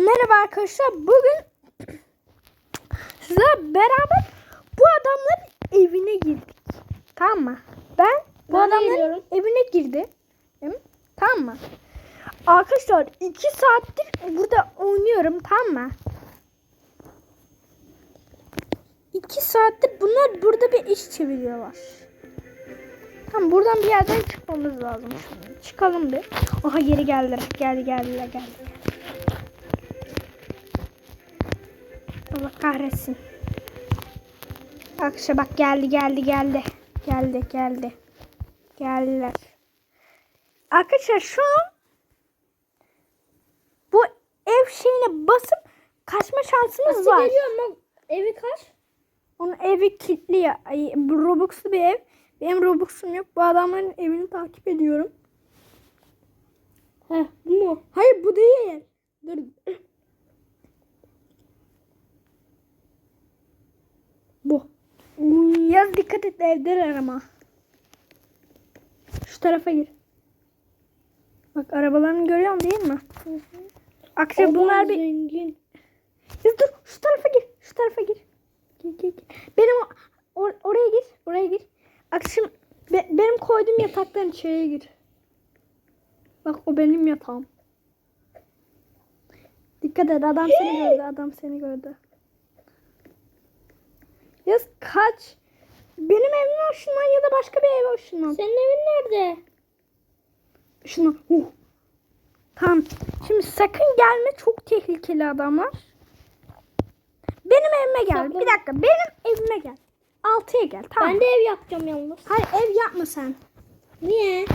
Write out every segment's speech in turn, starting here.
Merhaba arkadaşlar. Bugün sizlerle beraber bu adamların evine girdik. Tamam mı? Ben bu Ben adamların geliyorum. evine girdim. Tamam mı? Arkadaşlar iki saattir burada oynuyorum. Tamam mı? İki saattir bunlar burada bir iş çeviriyorlar. Tamam buradan bir yerden çıkmamız lazım şimdi. Çıkalım bir. Aha geri geldiler. Geldi geldiler geldi. Allah kahretsin. Arkadaşlar bak geldi geldi geldi. Geldi geldi. Geldiler. Arkadaşlar şu an bu ev şeyine basıp kaçma şansımız Nasıl var. geliyor ama evi kaç? Onun evi kilitli ya. Ay, bu Robux'lu bir ev. Benim Robux'um yok. Bu adamların evini takip ediyorum. Heh bu mu? Hayır bu değil. Dur. Bu. Yaz dikkat et evdeler ama. Şu tarafa gir. Bak arabalarını görüyorsun değil mi? Akşam bunlar bir... zengin. Ya dur şu tarafa gir. Şu tarafa gir. Gir gir gir. Benim or- oraya gir. Oraya gir. Akşam be- benim koyduğum yataktan içeriye gir. Bak o benim yatağım. Dikkat et adam seni gördü. Adam seni gördü. Yaz kaç. Benim evime hoşundan ya da başka bir eve hoşundan. Senin evin nerede? Şunu. Uh. Tamam. Şimdi sakın gelme. Çok tehlikeli adamlar. Benim evime gel. Saklan. Bir dakika. Benim evime gel. Altıya gel. Tamam. Ben de ev yapacağım yalnız. Hayır ev yapma sen. Niye?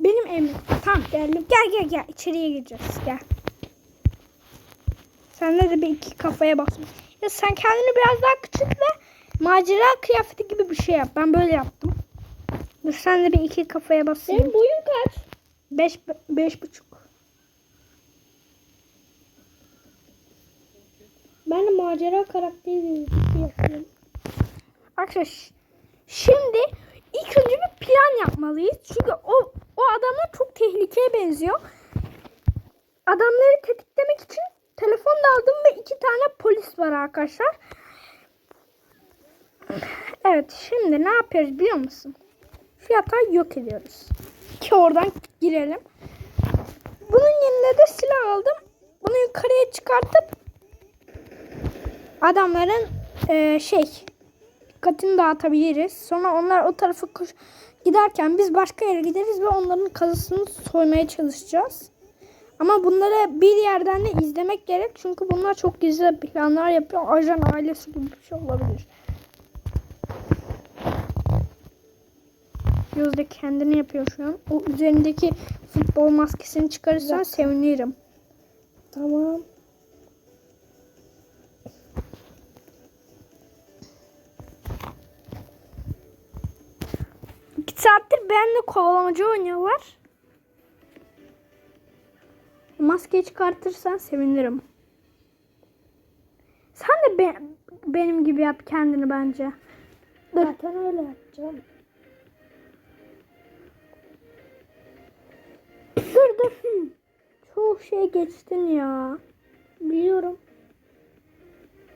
Benim evim. Tamam geldim. Gel gel gel. İçeriye gireceğiz. Gel. Sende de bir iki kafaya basma. Ya sen kendini biraz daha küçült ve macera kıyafeti gibi bir şey yap. Ben böyle yaptım. Dur sen de bir iki kafaya basayım. Senin boyun kaç? Beş, beş buçuk. Ben de macera karakteri yapıyorum. Arkadaşlar şimdi ilk önce bir plan yapmalıyız. Çünkü o o adamlar çok tehlikeye benziyor. Adamları tetiklemek için telefon da aldım ve iki tane polis var arkadaşlar. Evet şimdi ne yapıyoruz biliyor musun? Şu yok ediyoruz. Ki oradan girelim. Bunun yerine de silah aldım. Bunu yukarıya çıkartıp adamların eee, şey dikkatini dağıtabiliriz. Sonra onlar o tarafa koş giderken biz başka yere gideriz ve onların kazısını soymaya çalışacağız. Ama bunları bir yerden de izlemek gerek. Çünkü bunlar çok gizli planlar yapıyor. Ajan ailesi gibi bir şey olabilir. Göz de kendini yapıyor şu an. O üzerindeki futbol maskesini çıkarırsan Bak. sevinirim. Tamam. İki saattir benimle kovalamacı oynuyorlar. Maskeyi çıkartırsan sevinirim. Sen de be- benim gibi yap kendini bence. Dur. Zaten öyle yapacağım. Dur dur. Çok şey geçtin ya. Biliyorum.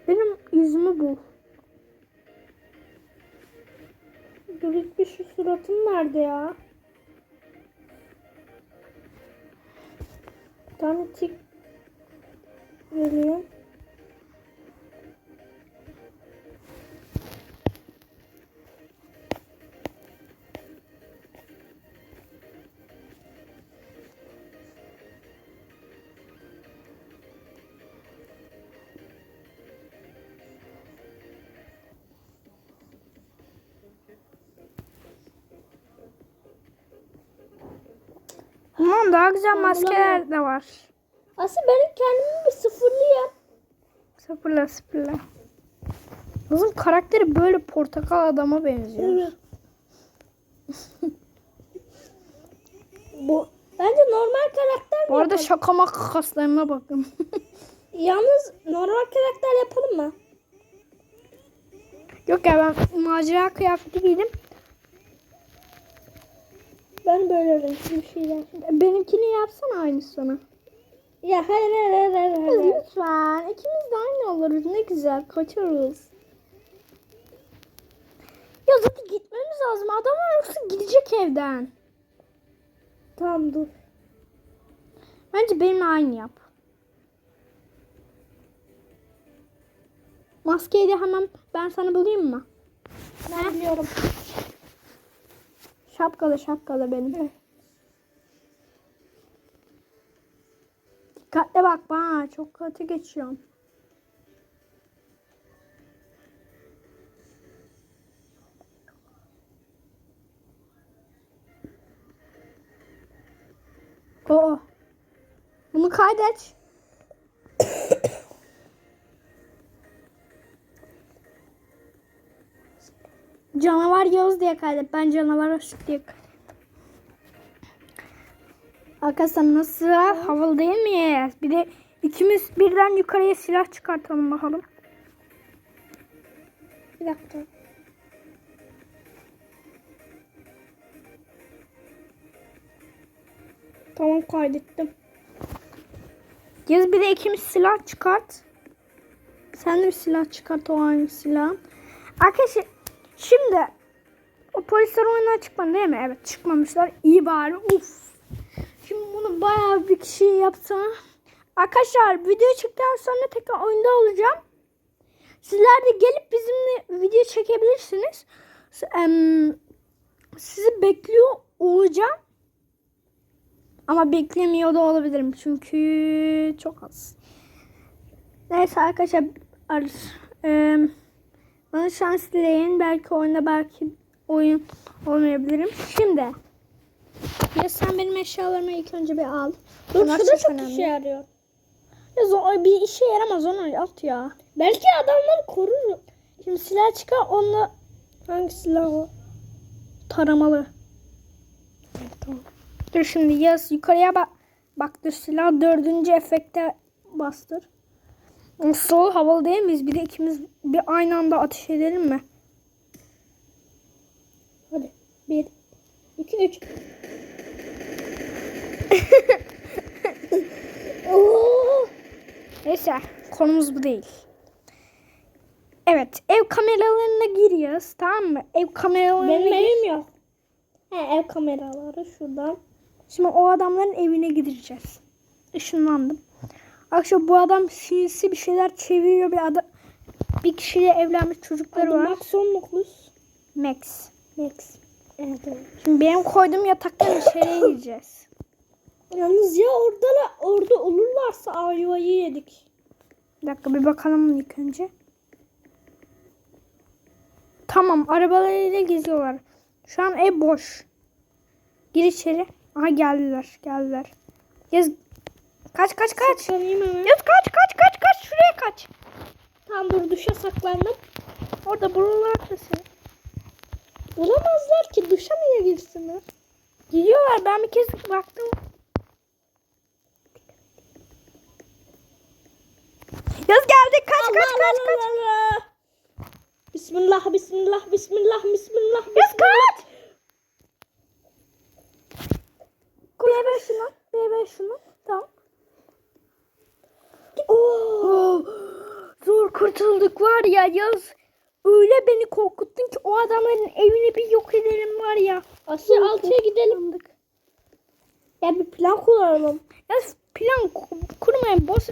Benim yüzümü bul. Dur bir şu suratın nerede ya? Tane tik geliyor. Aman daha güzel Ben maskeler de var. Aslında benim kendimi bir sıfırlayayım. Sıfırla sıfırla. Kızın karakteri böyle portakal adama benziyor. Evet. Bu bence normal karakter mi Bu arada yapalım? şaka maka kaslarıma bakın. Yalnız normal karakter yapalım mı? Yok ya ben macera kıyafeti giydim. Ben böyle renkli bir şeyler. Benimkini yapsana aynısını. Ya hayır hayır hayır hayır. hayır. Lütfen. İkimiz de aynı oluruz. Ne güzel. Kaçarız. Ya zaten gitmemiz lazım. Adamlar yoksa gidecek evden. Tamam dur. Bence benimle aynı yap. Maskeyi de hemen ben sana bulayım mı? Ben biliyorum. Şapkalı şapkalı benim. Dikkatli bak bana çok kötü geçiyorum. Oo. Bunu kaydet. Canavar Yavuz diye kaydet. Ben canavar Aşık diye kaydet. Arkadaşlar nasıl? Havalı değil mi? Bir de ikimiz birden yukarıya silah çıkartalım bakalım. Bir dakika. Tamam kaydettim. Yaz bir de ikimiz silah çıkart. Sen de bir silah çıkart o aynı silah. Arkadaşlar şimdi o polisler oyundan çıkmadı değil mi? Evet çıkmamışlar. İyi bari. Uf. Şimdi bunu bayağı bir kişi yaptı. Arkadaşlar video çıktıktan sonra tekrar oyunda olacağım. Sizler de gelip bizimle video çekebilirsiniz. Sizi bekliyor olacağım. Ama beklemiyor da olabilirim çünkü çok az. Neyse arkadaşlar ar- eee, bana şans dileyin. Belki oyunda belki oyun olmayabilirim. Şimdi ya sen benim eşyalarımı ilk önce bir al. Dur Bunlar şu da çok önemli. işe yarıyor. Ya zo- bir işe yaramaz onu at ya. Belki adamları korur. Şimdi silah çıkar onunla Hangi silah o? taramalı. Tamam. Dur şimdi yaz yukarıya bak. Bak dur silah dördüncü efekte bastır. Nasıl havalı değil miyiz? Bir de ikimiz bir aynı anda ateş edelim mi? Hadi. Bir, iki, üç. Neyse konumuz bu değil. Evet ev kameralarına giriyoruz tamam mı? Ev kameralarına Benim evim yok. He, ev kameraları şuradan. Şimdi o adamların evine gideceğiz. Işınlandım. Akşam bu adam sinsi bir şeyler çeviriyor bir adam. Bir kişiyle evlenmiş çocukları Adı var. Max 19. Max. Max. Evet, evet. Şimdi benim koyduğum yataktan içeriye gireceğiz. Yalnız ya orada orada olurlarsa ayvayı yedik. Bir dakika bir bakalım ilk önce. Tamam arabalarıyla geziyorlar. Şu an ev boş. Gir içeri. Aha geldiler geldiler. Gez. Kaç kaç kaç. Saklanayım hemen. Kaç kaç kaç kaç. Şuraya kaç. Tam dur duşa saklandım. Orada buralar seni. Bulamazlar ki duşa niye girsinler? Gidiyorlar ben bir kez baktım. Yaz geldi kaç kaç Allah, kaç Allah, kaç. Allah. Bismillah, bismillah, bismillah, bismillah, Yaz kaç. Bir ver şunu. Bir ver şunu. Tamam. Oo, zor kurtulduk var ya yaz. Öyle beni korkuttun ki o adamların evini bir yok edelim var ya. Asya altıya gidelim. Ya bir plan kuralım. Ya plan ku- kurmayın boş.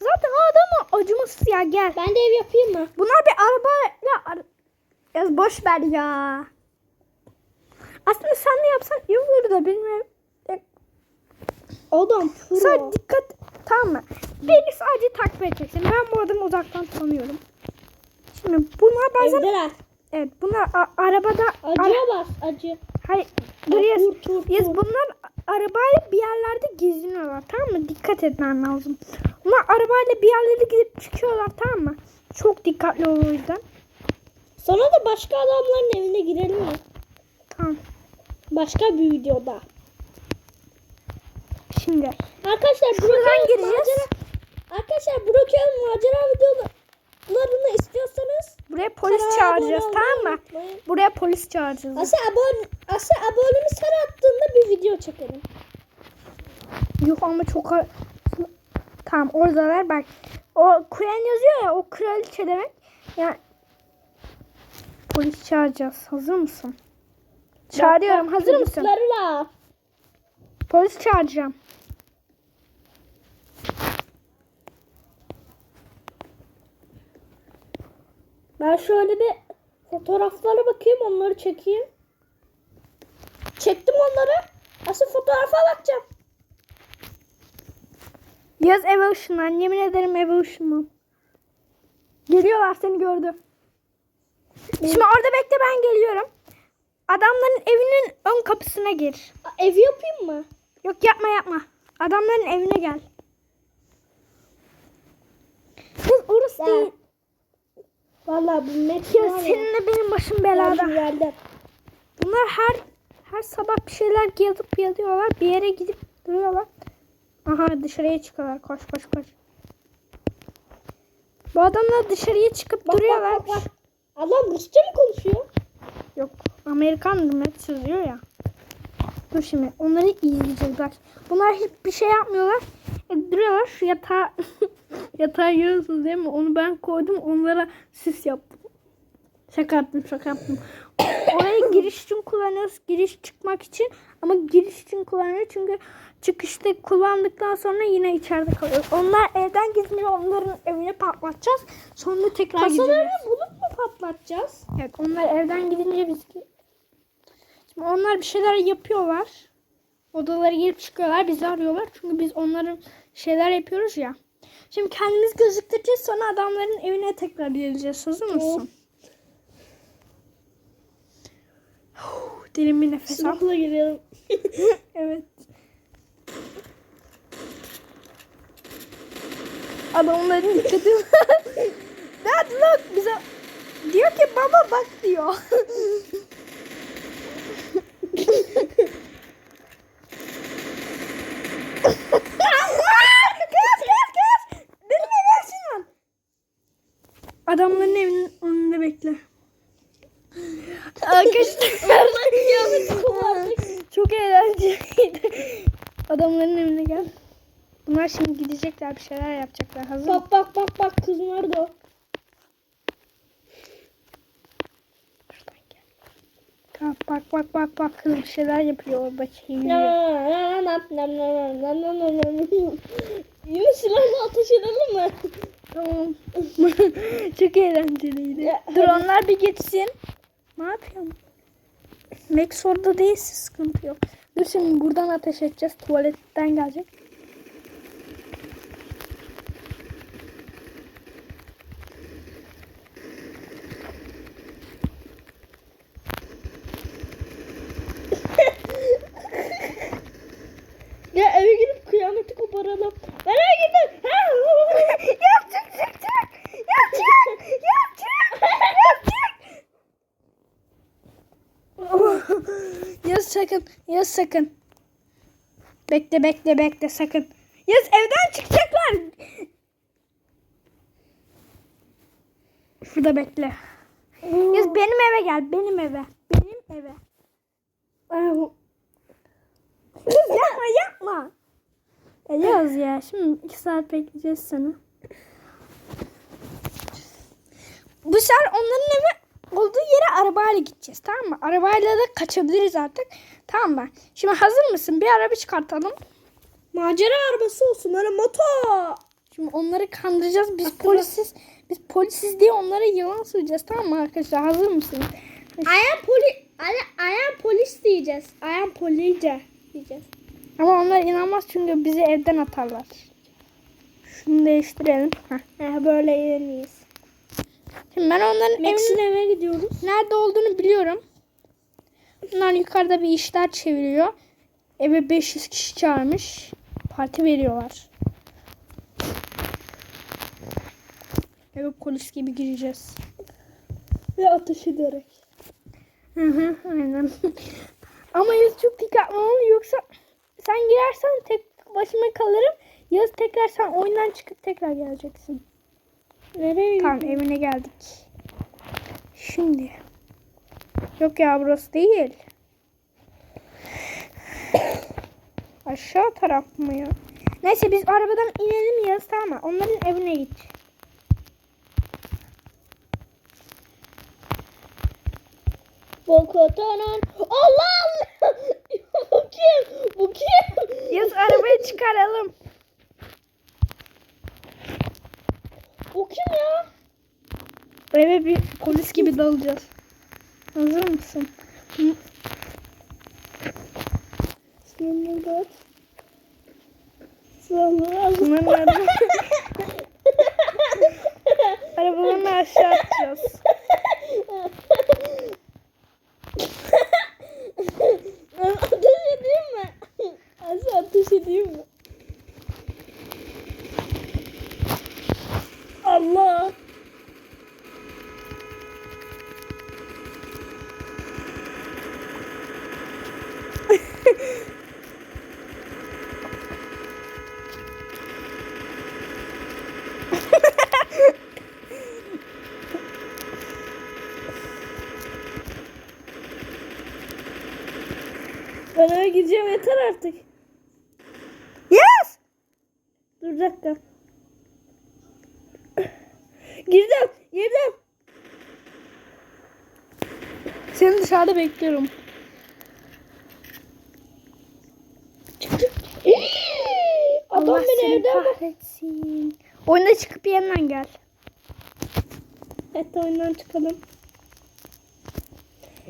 Zaten o adam acımasız ya gel. Ben de ev yapayım mı? Bunlar bir arabayla ara... Ya boş ver ya. Aslında sen de yapsan iyi olur da bilmiyorum. Adam pro. Sadece dikkat tamam mı? Beni sadece takip edeceksin. Ben bu adamı uzaktan tanıyorum. Şimdi bunlar bazen Evdeler. evet bunlar a- arabada Acıya bas, acı. hayır dur Yaz tur. bunlar arabayla bir yerlerde geziniyorlar tamam mı? Dikkat etmen lazım. Bunlar arabayla bir yerlere gidip çıkıyorlar tamam mı? Çok dikkatli ol o yüzden. Sonra da başka adamların evine girelim mi? Tamam. Başka bir videoda. Şimdi Arkadaşlar Broke'un gireceğiz. macera... Arkadaşlar Broke'un macera videolarını istiyorsanız buraya polis çağıracağız tamam mı? unutmayın. Buraya polis çağıracağız. Asya abone, Asya abonemiz her attığında bir video çekelim. Yok ama çok Tamam oradalar bak. O Queen yazıyor ya o kraliçe demek. Yani polis çağıracağız. Hazır mısın? Çağırıyorum. Hazır mısın? Polis çağıracağım. Ben şöyle bir fotoğraflara bakayım onları çekeyim. Çektim onları. Asıl fotoğrafa bakacağım. Yaz ışınlan. Yemin ederim ışınlan. Geliyorlar seni gördü. Şimdi orada bekle ben geliyorum. Adamların evinin ön kapısına gir. Ev yapayım mı? Yok yapma yapma. Adamların evine gel. Kız orası değil. Vallahi bu net Ya var seninle benim başım belada. yerden. Bunlar her her sabah bir şeyler yazıp yazıyorlar. Bir yere gidip duruyorlar. Aha dışarıya çıkıyorlar. Koş koş koş. Bu adamlar dışarıya çıkıp Bak, duruyorlar. bak bak bak. Adam Rusça mı konuşuyor? Yok. Amerikan net sözüyor ya. Dur şimdi onları izleyeceğiz bak. Bunlar hiçbir şey yapmıyorlar. E, duruyorlar şu yatağı yatağı görüyorsunuz değil mi? Onu ben koydum onlara süs yaptım. Şaka yaptım şaka yaptım. Orayı giriş için kullanıyoruz. Giriş çıkmak için. Ama giriş için kullanıyoruz çünkü çıkışta kullandıktan sonra yine içeride kalıyor. Onlar evden gitmiyor. Onların evini patlatacağız. Sonra tekrar gideceğiz. Kasalarını bulup mu patlatacağız? Evet onlar evden gidince biz Şimdi onlar bir şeyler yapıyorlar. Odalara girip çıkıyorlar. Bizi arıyorlar. Çünkü biz onların şeyler yapıyoruz ya. Şimdi kendimiz gözüktüreceğiz. Sonra adamların evine tekrar geleceğiz. Hazır mısın? Derin bir nefes al. Silahla girelim. Evet. Adamların dikkati Dad look bize diyor ki baba bak diyor. Kız kız kız. Benim eve açın Adamların evinin önünde bekle. Arkadaşlar çok eğlenceliydi. Adamların evine gel. Bunlar şimdi gidecekler bir şeyler yapacaklar. Hazır? Bak bak bak bak kız nerede o? Tamam, bak bak bak bak kız bir şeyler yapıyor orada. Yine silahla ateş edelim mi? Tamam. çok eğlenceliydi. Ya, Dur onlar bir geçsin. Ne yapıyorsun? Max orada değilse sıkıntı yok. Dur şimdi buradan ateş edeceğiz. Tuvaletten gelecek. Ya eve girip kıyameti koparalım. Nereye gittin? Yap çık çık çık. Yap çık. Yap çık. Yap çık. Yaz sakın. Yaz sakın. Bekle bekle bekle sakın. Yaz evden çıkacaklar. Şurada bekle. Yaz benim eve gel. Benim eve. Benim eve. Kız yapma yapma. Ya Yaz ya. Şimdi iki saat bekleyeceğiz seni. Bu sefer onların evi olduğu yere arabayla gideceğiz. Tamam mı? Arabayla da kaçabiliriz artık. Tamam mı? Şimdi hazır mısın? Bir araba çıkartalım. Macera arabası olsun öyle motor. Şimdi onları kandıracağız. Biz polisiz. Biz polisiz diye onlara yalan söyleyeceğiz. Tamam mı arkadaşlar? Hazır mısınız? Am poli am polis diyeceğiz. I am police diyeceğiz. Ama onlar inanmaz çünkü bizi evden atarlar. Şunu değiştirelim. Heh. He böyle yenemeyiz. Şimdi ben onların Max'in evinin eve gidiyoruz. nerede olduğunu biliyorum. Bunlar yukarıda bir işler çeviriyor. Eve 500 kişi çağırmış. Parti veriyorlar. Eve polis gibi gireceğiz. Ve ateş ederek. Hı hı aynen. Ama Yaz çok dikkatli ol yoksa sen girersen tek başıma kalırım. Yaz tekrar sen oyundan çıkıp tekrar geleceksin. Nereye Tamam evine geldik. Şimdi. Yok ya burası değil. Aşağı taraf mı ya? Neyse biz arabadan inelim Yağız tamam mı? Onların evine git. Bokotanın. Allah Allah. bu kim? Bu kim? Yağız arabayı çıkaralım. Bu kim ya? Eve bir polis gibi dalacağız. Hazır mısın? Sonra Bunların araba... Arabalarını aşağı atacağız. Ben ateş edeyim mi? Aşağı ateş edeyim mi? Allah. Ben eve gideceğim yeter artık. Yes! Dur dakika. Girdim, girdim. Seni dışarıda bekliyorum. Adam Allah beni evden kahretsin. Oyuna çıkıp yeniden gel. Evet oyundan çıkalım.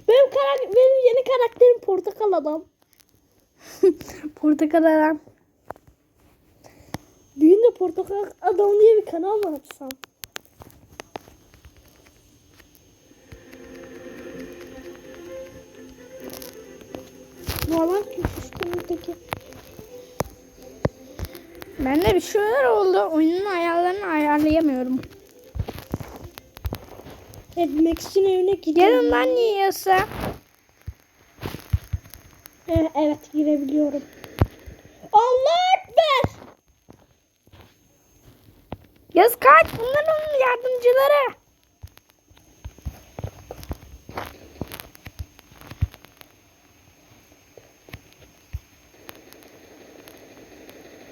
Benim karak benim yeni karakterim portakal adam. Portakal adam. Büyüğünde portakal adam diye bir kanal mı açsam? Normal üstümüzdeki. Bende bir şeyler oldu. Oyunun ayarlarını ayarlayamıyorum. Evet Max'in evine gidelim. Lan yiyorsa. Eh, evet girebiliyorum. Allah Ekber! Yaz kaç. Bunlar onun yardımcıları.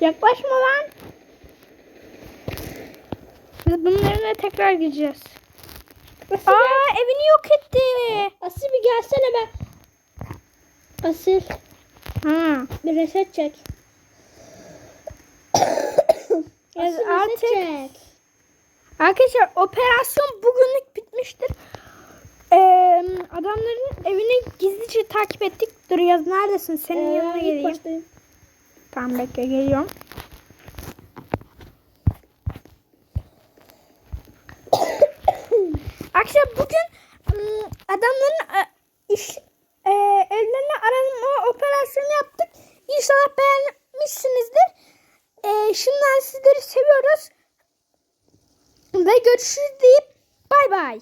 Yaklaşma lan. Biz evine tekrar gideceğiz. Aa evini yok etti. Asil bir gelsene be. Asil Ha. bir reset çek. Yaz artık. çek. Arkadaşlar operasyon bugünlük bitmiştir. Ee, adamların evini gizlice takip ettik. Dur yaz neredesin? Senin Ee, yanına geleyim. baştayım. Tamam bekle geliyorum. Arkadaşlar bugün ım, adamların e, iş e, evlerine arama operasyonu yaptık. İnşallah beğenmişsinizdir. E, şimdiden sizleri seviyoruz. Ve görüşürüz deyip bay bay.